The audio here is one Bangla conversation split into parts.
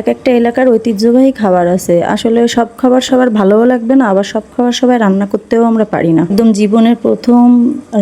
এক একটা এলাকার ঐতিহ্যবাহী খাবার আছে। আসলে সব খাবার সবার ভালোও লাগবে না, আবার সব খাবার সবাই রান্না করতেও আমরা পারি না। একদম জীবনের প্রথম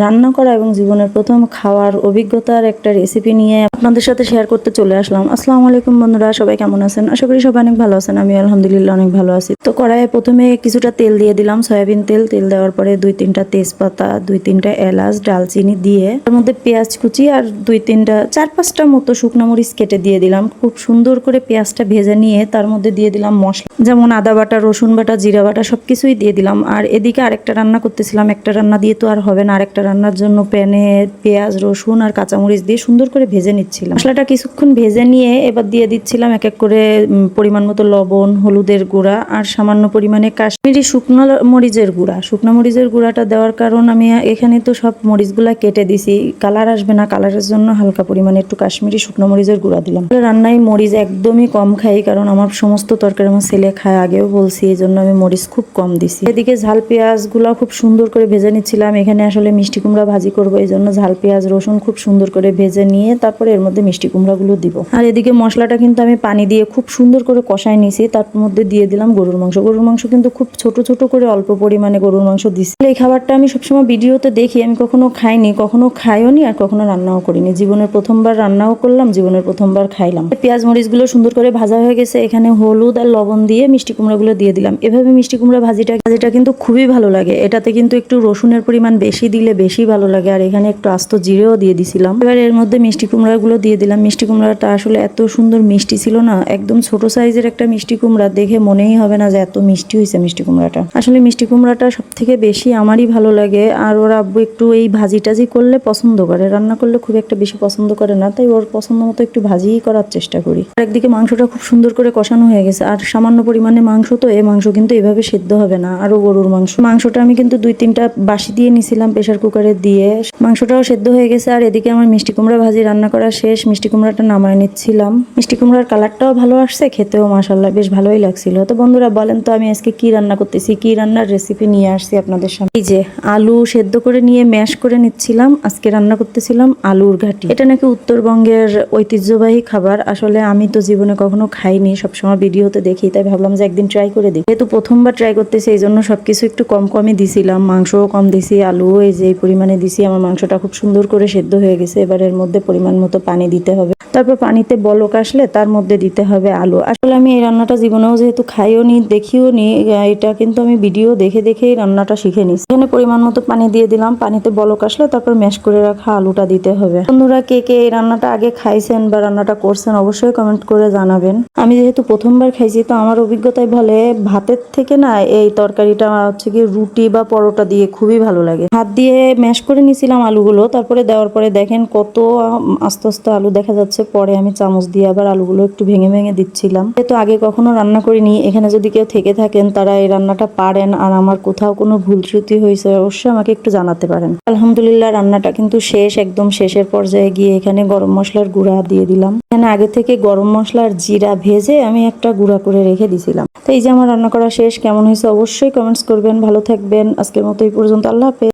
রান্না করা এবং জীবনের প্রথম খাওয়ার অভিজ্ঞতার একটা রেসিপি নিয়ে আপনাদের সাথে শেয়ার করতে চলে আসলাম। আসসালামু আলাইকুম বন্ধুরা, সবাই কেমন আছেন? আশা করি সবাই অনেক ভালো আছেন আমি আলহামদুলিল্লাহ অনেক ভালো আছি। তো কড়াইয়ে প্রথমে কিছুটা তেল দিয়ে দিলাম, সয়াবিন তেল। তেল দেওয়ার পরে দুই তিনটা তেজপাতা, দুই তিনটা এলাচ, ডালচিনি দিয়ে তার মধ্যে পেঁয়াজ কুচি আর দুই তিনটা, চার পাঁচটা মতো শুকনো মরিচ কেটে দিয়ে দিলাম। খুব সুন্দর করে পেঁয়াজটা ভেজে নিয়ে তার মধ্যে দিয়ে দিলাম মশলা। যেমন আদা বাটা, রসুন বাটা, জিরা বাটা, সবকিছুই দিয়ে দিলাম। আর এদিকে আরেকটা রান্না করতেছিলাম। একটা রান্না দিয়ে তো আর হবে না। আরেকটা রান্নার জন্য প্যানে পেঁয়াজ, রসুন আর কাঁচামরিচ দিয়ে সুন্দর করে ভেজে নিচ্ছিলাম। মশলাটা কিছুক্ষণ ভেজে নিয়ে এবার দিয়ে দিচ্ছিলাম এক এক করে পরিমাণ মতো লবণ, হলুদের গুঁড়া আর সামান্য পরিমাণে কাশ্মীরি শুকনো মরিচের গুঁড়া। শুকনো মরিচের গুঁড়াটা দেওয়ার কারণ আমি এখানে তো সব মরিচগুলা কেটে দিছি। কালার আসবে না। কালারের জন্য হালকা পরিমাণে একটু কাশ্মীরি শুকনো মরিচের গুঁড়া দিলাম। রান্নায় মরিচ একদমই কম খাই, কারণ আমার সমস্ত তরকারি আমার ছেলে খায়। আগেও বলছি এই জন্য আমি মরিচ খুব কম দিছি। এদিকে ঝাল পেঁয়াজগুলো খুব সুন্দর করে ভেজে নিচ্ছিলাম। এখানে আসলে মিষ্টি কুমড়া ভাজি করব এই জন্য ঝাল পেঁয়াজ, রসুন খুব সুন্দর করে ভেজে নিয়ে তারপরে এর মধ্যে মিষ্টি কুমড়াগুলো দিব। আর এদিকে মশলাটা কিন্তু আমি পানি দিয়ে খুব সুন্দর করে কষাই নিয়েছি তার মধ্যে দিয়ে দিলাম গরুর মাংস। গরুর মাংস কিন্তু খুব ছোট ছোট করে অল্প পরিমাণে গরুর মাংস দিছি। এই খাবারটা আমি সবসময় ভিডিওতে দেখি, আমি কখনো খাইনি, কখনো খাইও নি আর কখনো রান্নাও করিনি। জীবনের প্রথমবার রান্নাও করলাম, জীবনের প্রথমবার খাইলাম। পেঁয়াজ, মরিচগুলো সুন্দর করে ভাজা হয়ে গেছে, এখানে হলুদ আর লবণ দিয়ে মিষ্টি কুমড়াগুলো দিয়ে দিলাম। এভাবে মিষ্টি কুমড়া ভাজিটা ভাজিটা কিন্তু খুবই ভালো লাগে। এটাতে কিন্তু একটু রসুনের পরিমাণ বেশি দিলে বেশি ভালো লাগে। আর এখানে একটু আস্ত জিরেও দিয়ে দিছিলাম। এবার এর মধ্যে মিষ্টি কুমড়াগুলো দিয়ে দিলাম। মিষ্টি কুমড়াটা আসলে এত সুন্দর মিষ্টি ছিল না, একদম ছোট সাইজের একটা মিষ্টি কুমড়া, দেখে মনেই হবে না যে এত মিষ্টি হয়েছে মিষ্টি কুমড়াটা। আসলে মিষ্টি কুমড়াটা সব থেকে বেশি আমারই ভালো লাগে। আর ওর আব্বু একটু এই ভাজি টাজি করলে পছন্দ করে। রান্না করলে খুব একটা বেশি পছন্দ করে না, তাই ওর পছন্দ মতো একটু ভাজিই করার চেষ্টা করি। আর একদিকে মাংসটা খুব সুন্দর করে কষানো হয়ে গেছে। আর সামান্য পরিমাণে মাংস তো এই মাংস কিন্তু এভাবে সেদ্ধ হবে না, আরও গরুর মাংস। মাংসটা আমি কিন্তু দুই তিনটা বাসি দিয়ে নিছিলাম প্রেশার কুকারে দিয়ে। মাংসটাও সেদ্ধ হয়ে গেছে, আর এদিকে আমার মিষ্টি কুমড়া ভাজি রান্না করা শেষ। মিষ্টি কুমড়াটা নামায় নিচ্ছিলাম। মিষ্টি কুমড়ার কালারটাও ভালো আসছে, খেতেও মাসাল্লাহ বেশ ভালোই লাগছিল। তো বন্ধুরা, বলেন তো আমি আজকে কি রান্না করতেছি, কি রান্নার রেসিপি নিয়ে আসছি আপনাদের সামনে? এই যে আলু সেদ্ধ করে নিয়ে ম্যাশ করে নিচ্ছিলাম, আজকে রান্না করতেছিলাম আলুর ঘাটি। এটা নাকি উত্তরবঙ্গের ঐতিহ্যবাহী খাবার। আসলে আমি তো জীবনে কখনো খাইনি, সবসময় ভিডিওতে দেখি, তাই ভাবলাম যে একদিন ট্রাই করে দিই যেহেতু প্রথমবার ট্রাই করতেছি, এই জন্য সবকিছু একটু কম কমই দিছিলাম, মাংসও কম দিছি, আলুও এই যে পরিমাণে দিছি, আমার মাংসটা খুব সুন্দর করে সেদ্ধ হয়ে গেছে, এবার এর মধ্যে পরিমাণ মতো পানি দিতে হবে। তারপর পানিতে বলক আসলে তার মধ্যে দিতে হবে আলু। আসলে আমি এই রান্নাটা জীবনেও যেহেতু খাইও নি, দেখিও নি এটা কিন্তু আমি ভিডিও দেখে দেখেই রান্নাটা শিখে নিছি। এখানে পরিমাণ মতো পানি দিয়ে দিলাম। পানিতে বলক আসলে তারপর ম্যাশ করে রাখা আলুটা দিতে হবে। বন্ধুরা, কে কে এই রান্নাটা আগে খাইছেন বা রান্নাটা করছেন অবশ্যই কমেন্ট করে জানাবেন। আমি যেহেতু প্রথমবার খাইছি, তো আমার অভিজ্ঞতায় বলে ভাতের থেকে না এই তরকারিটা হচ্ছে কি রুটি বা পরোটা দিয়ে খুবই ভালো লাগে। হাত দিয়ে ম্যাশ করে নিছিলাম আলুগুলো, তারপরে দেওয়ার পরে দেখেন কত আস্তে আস্তে আলু দেখা যাচ্ছে পরে আমি চামচ দিয়ে আবার আলুগুলো একটু ভেঙে ভেঙে দিচ্ছিলাম। যেহেতু আগে কখনো রান্না করিনি, এখানে যদি কেউ থেকে থাকেন, তারা এই রান্নাটা পারেন আর আমার কোথাও কোনো ভুল ত্রুটি হয়েছে, অবশ্যই আমাকে একটু জানাতে পারেন। আলহামদুলিল্লাহ, রান্নাটা কিন্তু শেষ, একদম শেষের পর্যায়ে গিয়ে এখানে গরম মশলার গুঁড়া দিয়ে দিলাম। এখানে আগে থেকে গরম মশলার জিরা ভেজে আমি একটা গুঁড়া করে রেখে দিছিলাম। তো এই যে আমার রান্না করা শেষ, কেমন হয়েছে অবশ্যই কমেন্টস করবেন, ভালো থাকবেন। আজকের মতো এই পর্যন্ত, আল্লাহ হাফেজ।